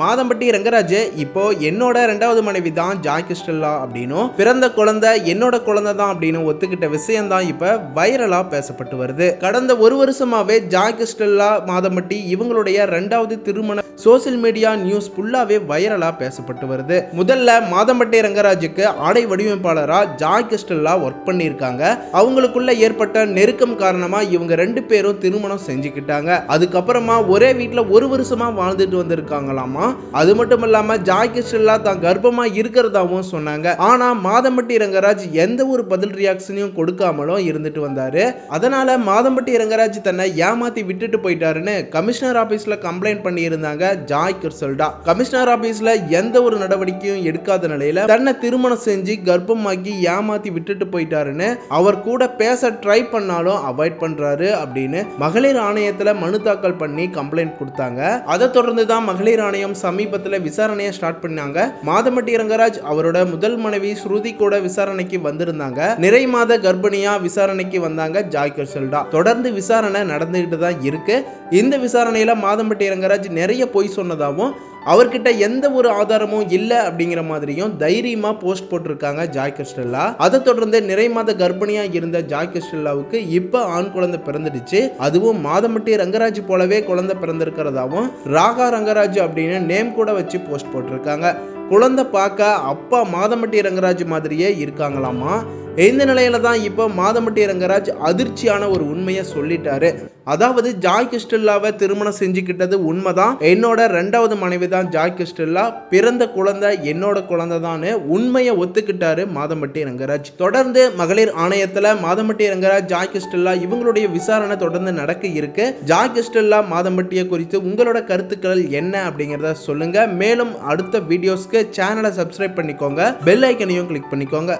மாதம்பட்டி ரங்கராஜ் இப்போ என்னோட ரெண்டாவது மனைவி தான் ஜாய் கிறிஸ்டல்லா அப்படின்னும் பிறந்த குழந்தை என்னோட குழந்தை தான் அப்படின்னு ஒத்துக்கிட்ட விஷயம் தான் இப்ப வைரலா பேசப்பட்டு வருது. கடந்த ஒரு வருஷமாவே ஜாய் கிறிஸ்டல்லா மாதம்பட்டி இவங்களுடைய ரெண்டாவது திருமண சோசியல் மீடியா நியூஸ் ஃபுல்லாவே வைரலா பேசப்பட்டு வருது. முதல்ல மாதம்பட்டி ரங்கராஜுக்கு ஆடை வடிவமைப்பாளரா ஜாய் கிறிஸ்டல்லா ஒர்க் பண்ணியிருக்காங்க. அவங்களுக்குள்ள ஏற்பட்ட நெருக்கம் காரணமா இவங்க ரெண்டு பேரும் திருமணம் செஞ்சுக்கிட்டாங்க. அதுக்கப்புறமா ஒரே வீட்டில் ஒரு வருஷமா வாழ்ந்துட்டு வந்திருக்காங்களாமா? அது மட்டும் இல்லாம ஜாய் ஸ்டெல்லா தான் கர்ப்பமா இருக்கிறதாவும் சொன்னாங்க. ஆனா மாதம்பட்டி ரங்கராஜ் எந்த ஒரு பதில் ரியாக்ஷனையும் கொடுக்காமலும் இருந்துட்டு வந்தாரு. அதனால மாதம்பட்டி ரங்கராஜ் தன்னை ஏமாத்தி விட்டுட்டு போயிட்டாருன்னு கமிஷனர் ஆபீஸ்ல கம்ப்ளைண்ட் பண்ணி இருந்தாங்க ஜாய் கிர்சல்டா கமிஷனர் ஆபீஸ்ல எந்த ஒரு நடவடிக்கையும் எடுக்காத நிலையில தன்னை திருமணம் செஞ்சு கர்ப்பமாக்கி ஏமாத்தி விட்டுட்டு போயிட்டாருன்னு அவர் கூட பேச ட்ரை பண்ணாலும் அவாய்ட் பண்றாரு அப்படின்னு மகளிர் ஆணையத்துல மனு தாக்கல் பண்ணி கம்ப்ளைண்ட் கொடுத்தாங்க. அதை தொடர்ந்து தான் மகளிர் ஆணையம் சமீபத்தில் விசாரணையை ஸ்டார்ட் பண்ணாங்க. மாதம்பட்டி ரங்கராஜ் அவரோட முதல் மனைவி ஸ்ருதி கூட விசாரணைக்கு வந்திருந்தாங்க. நிறை மாத கர்ப்பிணியா விசாரணைக்கு வந்தாங்க ஜாய் கிர்சல்டா தொடர்ந்து விசாரணை நடந்துகிட்டு தான் இருக்கு. இந்த விசாரணையில மாதம்பட்டி ரங்கராஜ் நிறைய பொய் சொன்னதாகவும் அவர்கிட்ட எந்த ஒரு ஆதாரமும் இல்லை அப்படிங்கிற மாதிரியும் தைரியமா போஸ்ட் போட்டிருக்காங்க ஜாய் கிறிஸ்டல்லா அதை தொடர்ந்து நிறை மாத கர்ப்பிணியா இருந்த ஜாய் கிறிஸ்டல்லாவுக்கு இப்போ ஆண் குழந்தை பிறந்துடுச்சு. அதுவும் மாதம்பட்டி ரங்கராஜ் போலவே குழந்தை பிறந்திருக்கிறதாவும் ராகா ரங்கராஜ் அப்படின்னு நேம் கூட வச்சு போஸ்ட் போட்டிருக்காங்க. குழந்தை பார்க்க அப்பா மாதம்பட்டி ரங்கராஜ் மாதிரியே இருக்காங்களாமா? இந்த நிலையில தான் இப்போ மாதம்பட்டி ரங்கராஜ் அதிர்ச்சியான ஒரு உண்மையை சொல்லிட்டாரு. அதாவது ஜாய் கிறிஸ்டல்லாவை திருமணம் செஞ்சுக்கிட்டது உண்மைதான். என்னோட ரெண்டாவது மனைவி தான் ஜாய் கிறிஸ்டல்லா பிறந்த குழந்தை என்னோட குழந்தை தான் உண்மையை ஒத்துக்கிட்டாரு மாதம்பட்டி ரங்கராஜ். தொடர்ந்து மகளிர் ஆணையத்தில் மாதம்பட்டி ரங்கராஜ் ஜாய் கிறிஸ்டல்லா இவங்களுடைய விசாரணை தொடர்ந்து நடக்க இருக்கு. ஜாய் கிறிஸ்டல்லா மாதம்பட்டியை குறித்து உங்களோட கருத்துக்கள் என்ன அப்படிங்கிறத சொல்லுங்க. மேலும் அடுத்த வீடியோஸ்க்கு சேனலை சப்ஸ்கிரைப் பண்ணிக்கோங்க. பெல் ஐக்கனையும் கிளிக் பண்ணிக்கோங்க.